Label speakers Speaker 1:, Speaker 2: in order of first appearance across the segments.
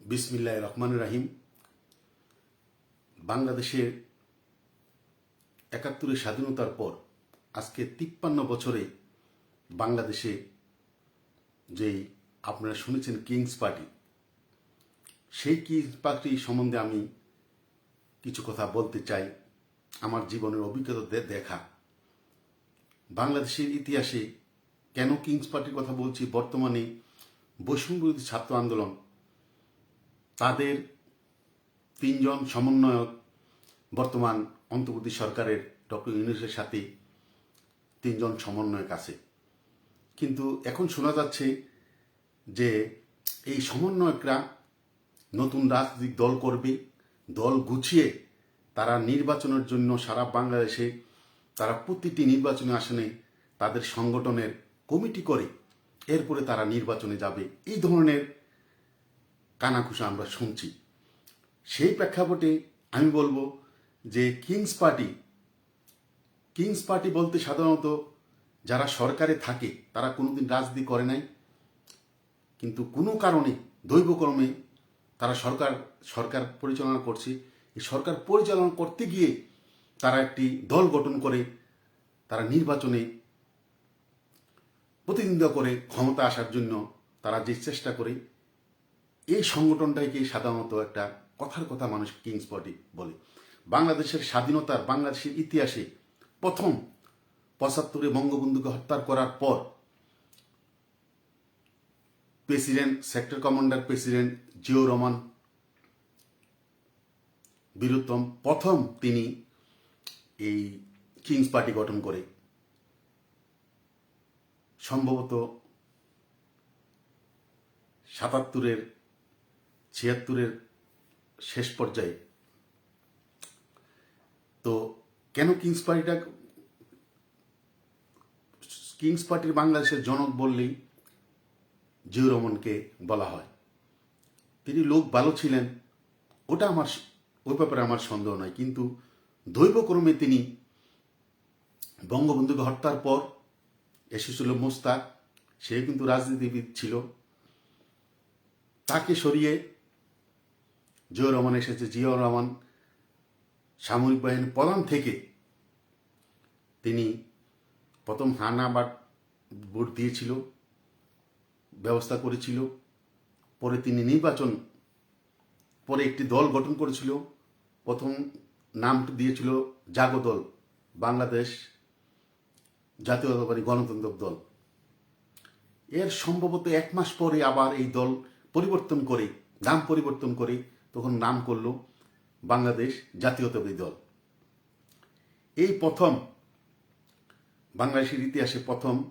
Speaker 1: বিসমিল্লাহ রহমান রাহিম। বাংলাদেশের একাত্তরের স্বাধীনতার পর আজকে তিপ্পান্ন বছরে বাংলাদেশে যেই আপনারা শুনেছেন কিংস পার্টি, সেই কিংস পার্টি সম্বন্ধে আমি কিছু কথা বলতে চাই। আমার জীবনের অভিজ্ঞতা দেখা। বাংলাদেশের ইতিহাসে কেন কিংস পার্টির কথা বলছি? বর্তমানে বৈষম্য বিরোধী ছাত্র আন্দোলন তাদের তিনজন সমন্বয়ক বর্তমান অন্তর্বর্তী সরকারের ডক্টর ইউনুসের সাথে তিনজন সমন্বয়ক আছে। কিন্তু এখন শোনা যাচ্ছে যে এই সমন্বয়করা নতুন রাজনৈতিক দল করবে, দল গুছিয়ে তারা নির্বাচনের জন্য সারা বাংলাদেশে তারা প্রতিটি নির্বাচনী আসনে তাদের সংগঠনের কমিটি করে, এরপরে তারা নির্বাচনে যাবে। এই ধরনের কানাঘুষা আমরা শুনছি। সেই প্রেক্ষাপটে আমি বলব যে কিংস পার্টি কিংস পার্টি বলতে সাধারণত যারা সরকারে থাকে, তারা কোনোদিন রাজনীতি করে নাই। কিন্তু কোনো কারণে, দৈবক্রমে তারা সরকার সরকার পরিচালনা করছে। এই সরকার পরিচালনা করতে গিয়ে তারা একটি দল গঠন করে, তারা নির্বাচনে প্রতিদ্বন্দ্বিতা করে ক্ষমতা আসার জন্য তারা যে চেষ্টা করে এই সংগঠনটাকে সাধারণত একটা কথার কথা মানুষ কিংস পার্টি বলে। বাংলাদেশের স্বাধীনতার বাংলাদেশের ইতিহাসে প্রথম পঁচাত্তরে বঙ্গবন্ধুকে হত্যা করার পর president, sector commander president Zia Rahman Bir Uttom প্রথম তিনি এই কিংস পার্টি গঠন করে। সম্ভবত সাতাত্তরের ছিয়াত্তরের শেষ পর্যায়ে। তো কেন কিংস পার্টিটা কিংস পার্টির বাংলাদেশের জনক বললেই জিয়ুর রহমানকে বলা হয়। তিনি লোক ভালো ছিলেন, ওটা আমার ওই ব্যাপারে আমার সন্দেহ নয়, কিন্তু দৈবক্রমে তিনি বঙ্গবন্ধুকে হত্যার পর এসেছিল মোস্তাক সে কিন্তু রাজনীতিবিদ ছিল। তাকে সরিয়ে জিয়র রহমান এসেছে। জিয়র রহমান সামরিক বাহিনীর প্রধান থেকে তিনি প্রথম হানা বা ভোট দিয়েছিল, ব্যবস্থা করেছিল। পরে তিনি নির্বাচন, পরে একটি দল গঠন করেছিল। প্রথম নামটি দিয়েছিল জাগো দল, বাংলাদেশ জাতীয়তাবাদী গণতন্ত্র দল। এর সম্ভবত এক মাস পরে আবার এই দল পরিবর্তন করে, নাম পরিবর্তন করে তখন নাম করল বাংলাদেশ জাতীয়তাবাদী দল। এই প্রথম, বাংলাদেশের ইতিহাসে প্রথম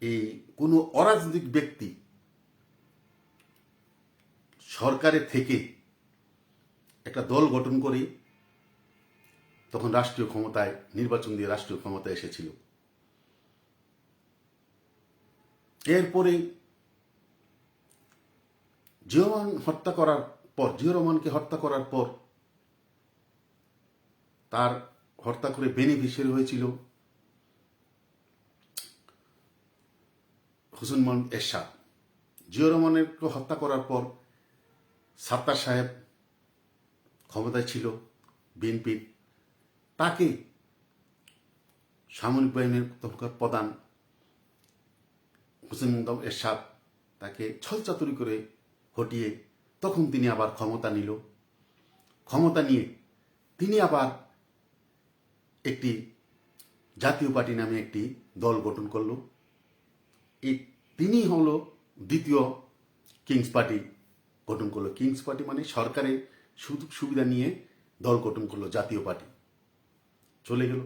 Speaker 1: এই কোনো অরাজনৈতিক ব্যক্তি সরকারের থেকে একটা দল গঠন করে তখন রাষ্ট্রীয় ক্ষমতায়, নির্বাচন দিয়ে রাষ্ট্রীয় ক্ষমতায় এসেছিল। এরপরে জিয়মান হত্যা করার পর জিও রহমানকে হত্যা করার পর তার হত্যা করে বেনিফিশিয়ারি হয়েছিল। হুসেন মোহাম্মদ এরশাদ। জিয়র রহমানেরকে হত্যা করার পর সাত্তার সাহেব ক্ষমতায় ছিল বিএনপির তাকে সামরিক বাহিনীর তখনকার প্রধান হুসেন মোহাম্মদ এরশাদ তাকে ছলচাতুরি করে হটিয়ে তখন তিনি আবার ক্ষমতা নিল। ক্ষমতা নিয়ে তিনি আবার একটি জাতীয় পার্টি নামে একটি দল গঠন করল। এই তিনি হলো দ্বিতীয় কিংস পার্টি গঠন করল। কিংস পার্টি মানে সরকারের সুযোগ সুবিধা নিয়ে দল গঠন করল, জাতীয় পার্টি। চলে গেল।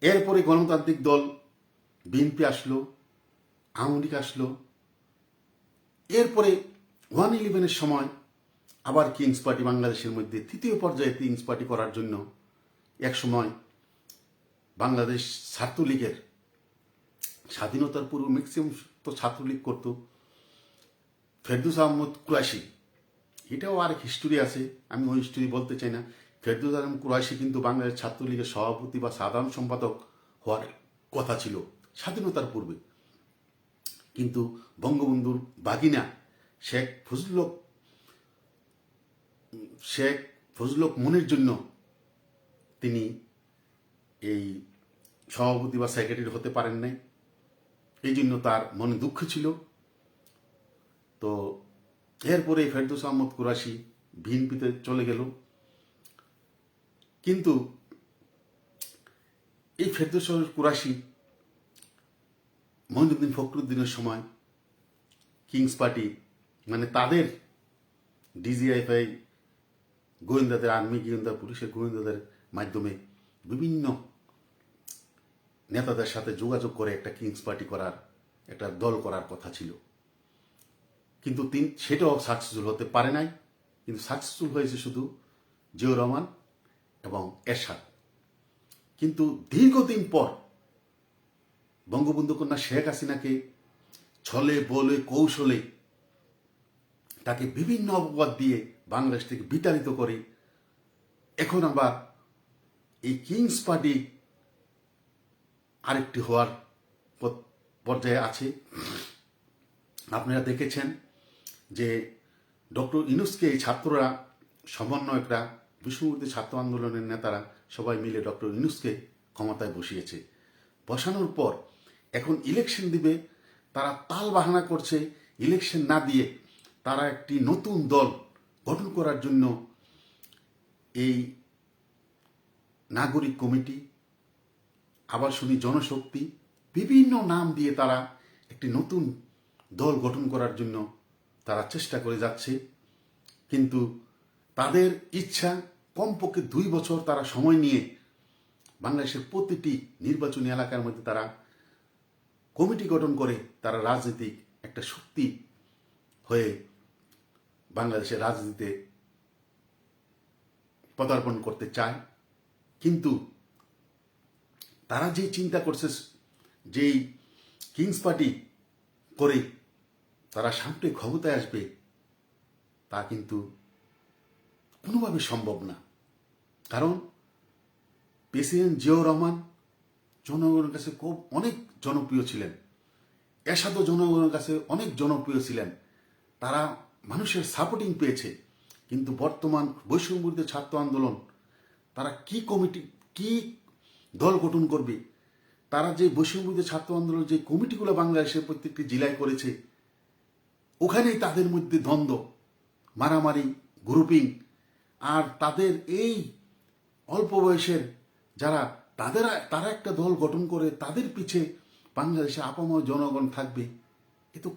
Speaker 1: এরপরে গণতান্ত্রিক দল, বিএনপি আসলো, আওয়ামী লীগ আসলো। এরপরে ওয়ান ইলেভেনের সময় আবার কিংস পার্টি বাংলাদেশের মধ্যে তৃতীয় পর্যায়ে কিংস পার্টি করার জন্য এক সময় বাংলাদেশ ছাত্রলীগের স্বাধীনতার পূর্ব ম্যাক্সিমাম তো ছাত্রলীগ করত। ফেরদুস আহমদ কুরাশি এটাও আর হিস্টোরি আছে, আমি ওই হিস্টোরি বলতে চাই না। ফেরদুস আহম কুরাশি কিন্তু বাংলাদেশ ছাত্রলীগের সভাপতি বা সাধারণ সম্পাদক হওয়ার কথা ছিল স্বাধীনতার পূর্বে। কিন্তু বঙ্গবন্ধুর বাগিনা শেখ ফজলুল হক শেখ ফজলুক মনের জন্য তিনি এই সভাপতি বা সেক্রেটারি হতে পারেন নাই। এই জন্য তার মনে দুঃখ ছিল। তো এরপরে ফেরদৌস আহমদ কুরাশি ভিনপিতে চলে গেল। কিন্তু এই ফেরদৌস কুরাশি মহিনুদ্দিন ফখরুদ্দিনের সময় কিংস পার্টি মানে তাদের ডিজিআইফআই গোয়েন্দাদের, আর্মি গোয়েন্দা, পুলিশের গোয়েন্দাদের মাধ্যমে বিভিন্ন নেতাদের সাথে যোগাযোগ করে একটা কিংস পার্টি করার, একটা দল করার কথা ছিল। কিন্তু তিন, সেটাও সাকসেসফুল হতে পারে নাই। কিন্তু সাকসেসফুল হয়েছে শুধু জিয়র রহমান এবং এরশাদ। কিন্তু দীর্ঘদিন পর বঙ্গবন্ধু কন্যা শেখ হাসিনাকে ছলে বলে কৌশলে তাকে বিভিন্ন অপবাদ দিয়ে বাংলাদেশ থেকে বিতাড়িত করে। এখন আবার এই কিংস পার্টি আরেকটি হওয়ার পর্যায়ে আছে। আপনারা দেখেছেন যে ডক্টর ইনুসকে এই ছাত্ররা, সমন্বয়করা বিষ্ণুমূর্তি ছাত্র আন্দোলনের নেতারা সবাই মিলে ডক্টর ইনুসকে ক্ষমতায় বসিয়েছে। বসানোর পর এখন ইলেকশন দিবে, তারা তাল বাহানা করছে ইলেকশন না দিয়ে তারা একটি নতুন দল গঠন করার জন্য এই নাগরিক কমিটি আবার শুনি জনশক্তি, বিভিন্ন নাম দিয়ে তারা একটি নতুন দল গঠন করার জন্য তারা চেষ্টা করে যাচ্ছে। কিন্তু তাদের ইচ্ছা, কমপক্ষে দুই বছর তারা সময় নিয়ে বাংলাদেশের প্রতিটি নির্বাচনী এলাকার মধ্যে তারা কমিটি গঠন করে তারা রাজনৈতিক একটা শক্তি হয়ে বাংলাদেশের রাজনীতিতে পদার্পণ করতে চায়, কিন্তু তারা যে চিন্তা করছে, যেই কিংস পার্টি করে তারা সামনে ক্ষমতায় আসবে, তা কিন্তু কোনোভাবে সম্ভব না। কারণ প্রেসিডেন্ট জিয়াউর রহমান জনগণের কাছে খুব অনেক জনপ্রিয় ছিলেন, এরশাদও জনগণের কাছে অনেক জনপ্রিয় ছিলেন। তারা মানুষের সাপোর্টিং পেয়েছে, কিন্তু বর্তমান বৈষম্যবিরোধী ছাত্র আন্দোলন, তারা কি কমিটি কি দল গঠন করবে? তারা যে বৈষম্যবিরোধী ছাত্র আন্দোলন যে কমিটিগুলো বাংলাদেশের প্রত্যেকটি জেলায় করেছে, ওখানেই তাদের মধ্যে দ্বন্দ্ব, মারামারি গ্রুপিং আর তাদের এই অল্প বয়সের যারা, তাদের, তারা একটা দল গঠন করে তাদের পিছে বাংলাদেশে আপাময় জনগণ থাকবে, এ তো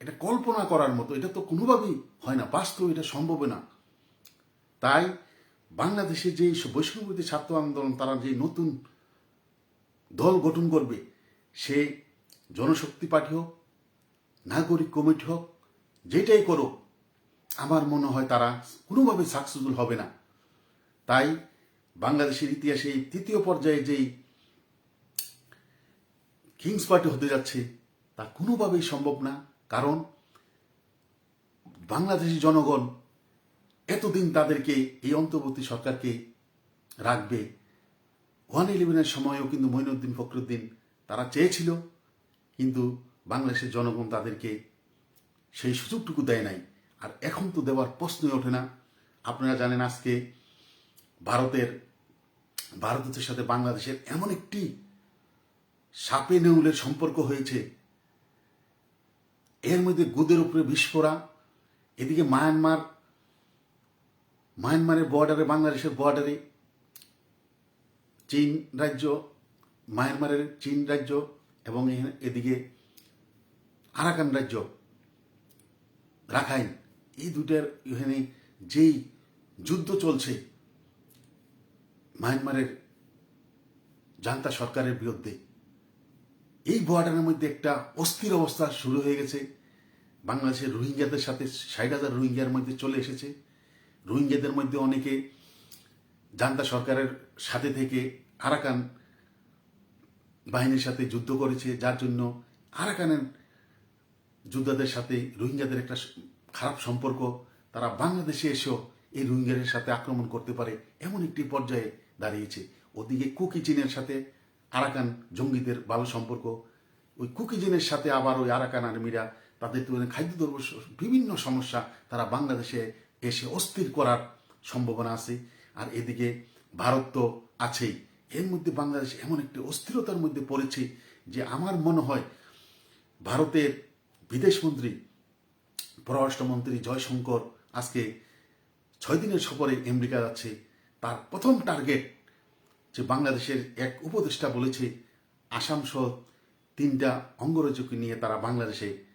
Speaker 1: এটা কল্পনা করার মতো, এটা তো কোনোভাবেই হয় না, বাস্তব এটা সম্ভব না। তাই বাংলাদেশে যে বৈষ্ণবী ছাত্র আন্দোলন, তারা যে নতুন দল গঠন করবে, সে জনশক্তি পার্টি হোক, নাগরিক কমিটি হোক, যেটাই করুক, আমার মনে হয় তারা কোনোভাবে সাকসেসফুল হবে না। তাই বাংলাদেশের ইতিহাসে এই তৃতীয় পর্যায়ে যেই কিংস পার্টি হতে যাচ্ছে, তা কোনোভাবেই সম্ভব না। কারণ বাংলাদেশি জনগণ এতদিন তাদেরকে এই অন্তর্বর্তী সরকারকে রাখবে। ওয়ান ইলেভেনের সময়ও কিন্তু মঈনুদ্দিন ফখরুদ্দিন তারা চেয়েছিল, কিন্তু বাংলাদেশের জনগণ তাদেরকে সেই সুযোগটুকু দেয় নাই। আর এখন তো দেওয়ার প্রশ্নই ওঠে না। আপনারা জানেন আজকে ভারতের ভারতের সাথে বাংলাদেশের এমন একটি সাপে নেউলের সম্পর্ক হয়েছে এর মধ্যে গুদের উপরে বিস্ফোরা এদিকে মায়ানমার, মায়ানমারের বর্ডারে বাংলাদেশের বর্ডারে চীন রাজ্য, মায়ানমারের চীন রাজ্য এবং এদিকে আরাকান রাজ্য, রাখাইন, এই দুটার এখানে যেই যুদ্ধ চলছে, মায়ানমারের জান্তা সরকারের বিরুদ্ধে, এই বর্ডারের মধ্যে একটা অস্থির অবস্থা শুরু হয়ে গেছে। বাংলাদেশের রোহিঙ্গাদের সাথে ষাট হাজার রোহিঙ্গার মধ্যে চলে এসেছে। রোহিঙ্গাদের মধ্যে অনেকে জান্তা সরকারের সাথে থেকে আরাকান বাহিনীর সাথে যুদ্ধ করেছে, যার জন্য আরাকানের যোদ্ধাদের সাথে রোহিঙ্গাদের একটা খারাপ সম্পর্ক। তারা বাংলাদেশে এসেও এই রোহিঙ্গাদের সাথে আক্রমণ করতে পারে এমন একটি পর্যায়ে দাঁড়িয়েছে। ওদিকে কুকি চীনের সাথে আরাকান জঙ্গিদের ভালো সম্পর্ক, ওই কুকি চীনের সাথে আবার ওই আরাকান আর্মিরা তাদের তুলনায় খাদ্যদ্রব্য বিভিন্ন সমস্যা তারা বাংলাদেশে এসে অস্থির করার সম্ভাবনা আছে। আর এদিকে ভারত তো আছেই। এর মধ্যে বাংলাদেশ এমন একটি অস্থিরতার মধ্যে পড়েছে যে আমার মনে হয় ভারতের বিদেশমন্ত্রী পররাষ্ট্রমন্ত্রী জয়শঙ্কর আজকে ছয় দিনের সফরে আমেরিকা যাচ্ছে। তার প্রথম টার্গেট যে বাংলাদেশের এক উপদেষ্টা বলেছে আসাম সহ তিনটা অঙ্গরাজ্যকে নিয়ে তারা বাংলাদেশে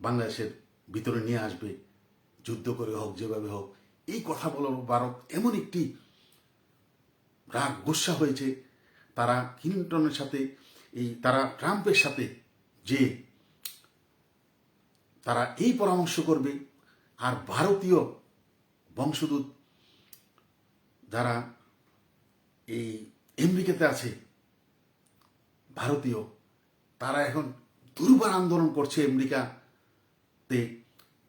Speaker 1: বাংলাদেশের ভিতরে নিয়ে আসবে, যুদ্ধ করে হোক, যেভাবে হোক। এই কথা বলার ভারত এমন একটি রাগ, গুসা হয়েছে। তারা ক্লিন্টনের সাথে, এই তারা ট্রাম্পের সাথে যে তারা এই পরামর্শ করবে, আর ভারতীয় বংশদূত যারা এই আমেরিকাতে আছে, ভারতীয়, তারা এখন দুর্বার আন্দোলন করছে আমেরিকাতে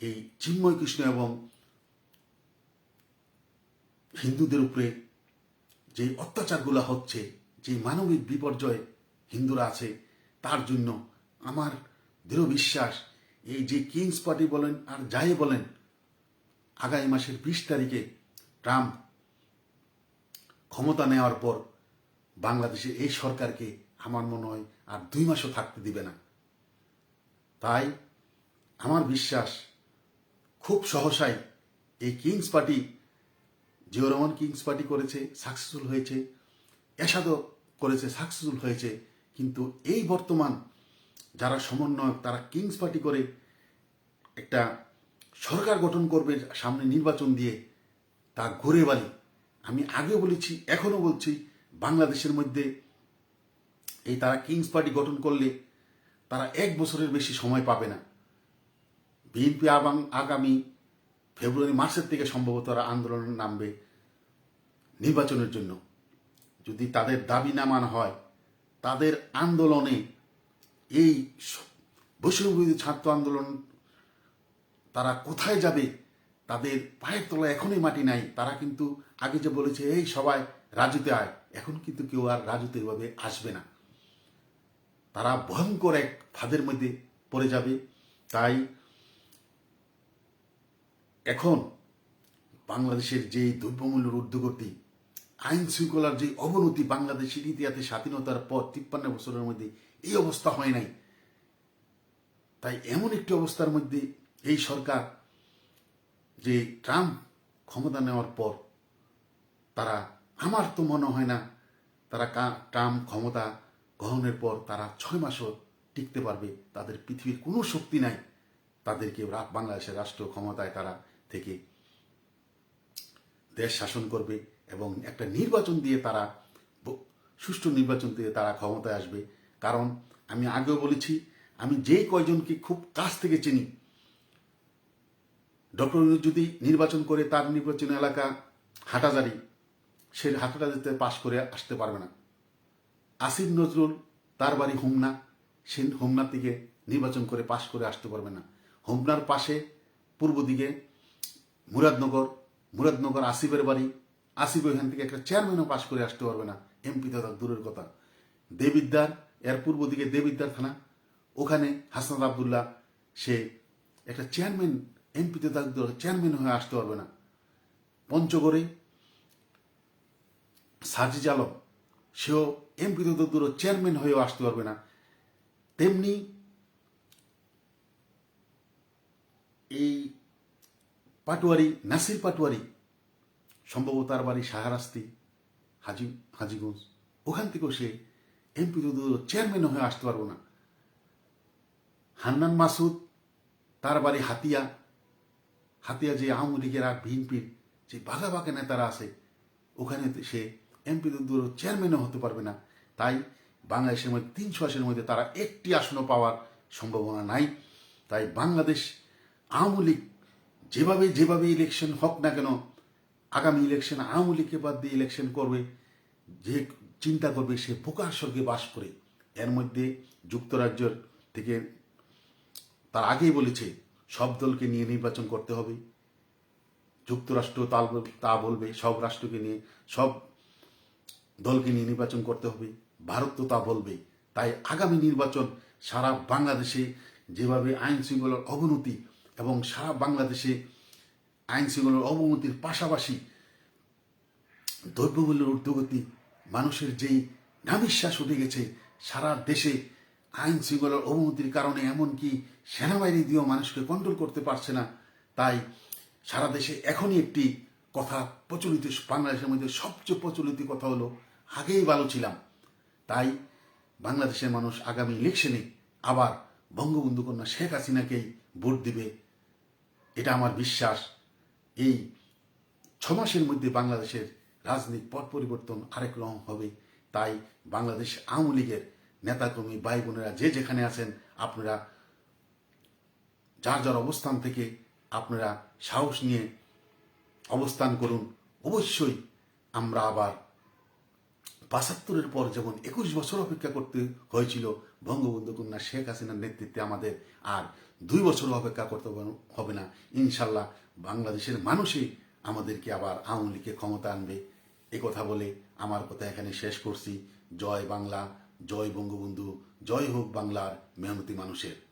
Speaker 1: এই চিন্ময় কৃষ্ণ এবং হিন্দুদের উপরে যে অত্যাচারগুলো হচ্ছে, যে মানবিক বিপর্যয় হিন্দুরা আছে, তার জন্য আমার দৃঢ় বিশ্বাস, এই যে কিংস পার্টি বলেন আর যাই বলেন, আগামী মাসের বিশ তারিখে ট্রাম্প ক্ষমতা নেওয়ার পর বাংলাদেশে এই সরকারকে আমার মনে হয় আর দুই মাসও থাকতে দিবে না। তাই আমার বিশ্বাস খুব সহসাই এই kings party, Zia Rahman kings party করেছে, সাকসেসফুল হয়েছে এসাদও করেছে, সাকসেসফুল হয়েছে। কিন্তু এই বর্তমান যারা সমন্বয়ক, তারা কিংস পার্টি করে একটা সরকার গঠন করবে সামনে নির্বাচন দিয়ে, তা ঘুরে বালি। আমি আগেও বলেছি, এখনও বলছি, বাংলাদেশের মধ্যে এই তারা কিংস পার্টি গঠন করলে তারা এক বছরের বেশি সময় পাবে না। বিএনপি আবাং আগামী ফেব্রুয়ারি মাসের থেকে সম্ভবত তারা আন্দোলনে নামবে নির্বাচনের জন্য। যদি তাদের দাবি না মানা হয়, তাদের আন্দোলনে এই বৈষ্ণববিরোধী ছাত্র আন্দোলন তারা কোথায় যাবে, তাদের পায়ের তলায় এখনই মাটি নাই, তারা কিন্তু আগে যে বলেছে, এই সবাই রাজুতে আয়। এখন কিন্তু কেউ আর রাজুতে এভাবে আসবে না। তারা ভয়ঙ্কর এক ফাঁদের মধ্যে পড়ে যাবে। তাই এখন বাংলাদেশের যে দ্রব্যমূল্যের ঊর্ধ্বগতি আইন শৃঙ্খলার যে অবনতি বাংলাদেশের ইতিহাসে স্বাধীনতার পর তিপ্পান্ন বছরের মধ্যে এই অবস্থা হয় নাই। তাই এমন একটি অবস্থার মধ্যে এই সরকার যে ট্রাম্প ক্ষমতা নেওয়ার পর তারা আমার তো মনে হয় না তারা ট্রাম্প ক্ষমতা গ্রহণের পর তারা ছয় মাসও টিকতে পারবে। তাদের পৃথিবীর কোনো শক্তি নাই। তাদেরকে বাংলাদেশের রাষ্ট্র ক্ষমতায় তারা থেকে দেশ শাসন করবে এবং একটা নির্বাচন দিয়ে তারা সুষ্ঠু নির্বাচন দিয়ে তারা ক্ষমতায় আসবে। কারণ আমি আগেও বলেছি, আমি যে কয়জনকে খুব কাছ থেকে চিনি, ডক্টর যদি নির্বাচন করে তার নির্বাচন এলাকা হাটাজারি সে হাটাজারিতে পাশ করে আসতে পারবে না। আসিফ নজরুল, তার বাড়ি হোমনা, সে হোমনার দিকে নির্বাচন করে পাশ করে আসতে পারবে না। হোমনার পাশে পূর্ব দিকে মুরাদনগর মুরাদনগর আসিফের বাড়ি। আসিফ ওইখান থেকে একটা চেয়ারম্যানও পাশ করে আসতে পারবে না। এমপি তো দূরের কথা। দেবিদ্দার এর পূর্ব দিকে দেবিদ্দার থানা ওখানে হাসনাত আবদুল্লাহ, সে একটা চেয়ারম্যান এমপিতে তার চেয়ারম্যান হয়ে আসতে পারবে না। পঞ্চগড়ে সাজিজ আলম, সেও এমপিতে তো দূর চেয়ারম্যান হয়েও আসতে পারবে না। তেমনি এই পাটুয়ারি, নাসির পাটুয়ারি, সম্ভবত তার বাড়ি সাহারাস্তি হাজি, হাজিগঞ্জ। ওখান থেকেও সে এমপি তো চেয়ারম্যান হয়ে আসতে পারব না। হান্নান মাসুদ, তার বাড়ি হাতিয়া। হাতিয়া যে আওয়ামী লীগের আর বিএনপির যে বাঘা বাঘা নেতারা আছে, ওখানে সে এমপি দূর চেয়ারম্যানও হতে পারবে না। তাই বাংলাদেশের মধ্যে, তিনশো আসনের মধ্যে তারা একটি আসনও পাওয়ার সম্ভাবনা নাই। তাই বাংলাদেশ আওয়ামী লীগ যেভাবে যেভাবে ইলেকশন হোক না কেন, আগামী ইলেকশন আওয়ামী লীগকে বাদ দিয়ে ইলেকশন করবে, যে চিন্তা করবে সে বোকার স্বর্গে বাস করে। এর মধ্যে যুক্তরাজ্যের থেকে তার আগেই বলেছে, সব দলকে নিয়ে নির্বাচন করতে হবে। যুক্তরাষ্ট্র তাল তা বলবে, সব রাষ্ট্রকে নিয়ে, সব দলকে নিয়ে নির্বাচন করতে হবে। ভারত তো তা বলবে। তাই আগামী নির্বাচন সারা বাংলাদেশে যেভাবে আইন শৃঙ্খলার অবনতি এবং সারা বাংলাদেশে আইন শৃঙ্খলার অবনতির পাশাপাশি দ্রব্যমূল্যের ঊর্ধ্বগতি, মানুষের যেই নাবিশ্বাস উঠে গেছে, সারা দেশে আইন শৃঙ্খলার অবনতির কারণে এমনকি সেনাবাহিনী দিয়েও মানুষকে কন্ট্রোল করতে পারছে না। তাই সারা দেশে এখনই একটি কথা প্রচলিত, বাংলাদেশের মধ্যে সবচেয়ে প্রচলিত কথা হলো, আগেই ভালো ছিলাম। তাই বাংলাদেশের মানুষ আগামী ইলেকশনে আবার বঙ্গবন্ধু কন্যা শেখ হাসিনাকেই ভোট দিবে। এটা আমার বিশ্বাস। এই ছ মাসের মধ্যে বাংলাদেশের রাজনীতি পট পরিবর্তন আরেক রকম হবে। তাই বাংলাদেশ আওয়ামী লীগের নেতাকর্মী ভাই বোনেরা যে যেখানে আছেন, আপনারা যার যার অবস্থান থেকে আপনারা সাহস নিয়ে অবস্থান করুন। অবশ্যই আমরা আবার পঁচাত্তরের পর যেমন একুশ বছর অপেক্ষা করতে হয়েছিল বঙ্গবন্ধু কন্যা শেখ হাসিনার নেতৃত্বে আমাদের আর দুই বছর অপেক্ষা করতে হবে- না। ইনশাল্লাহ বাংলাদেশের মানুষই আমাদেরকে আবার আওয়ামী লীগকে ক্ষমতা আনবে। কথা বলে আমার কথা এখানে শেষ করছি। জয় বাংলা, জয় বঙ্গবন্ধু, জয় হোক বাংলার মেহনতি মানুষের।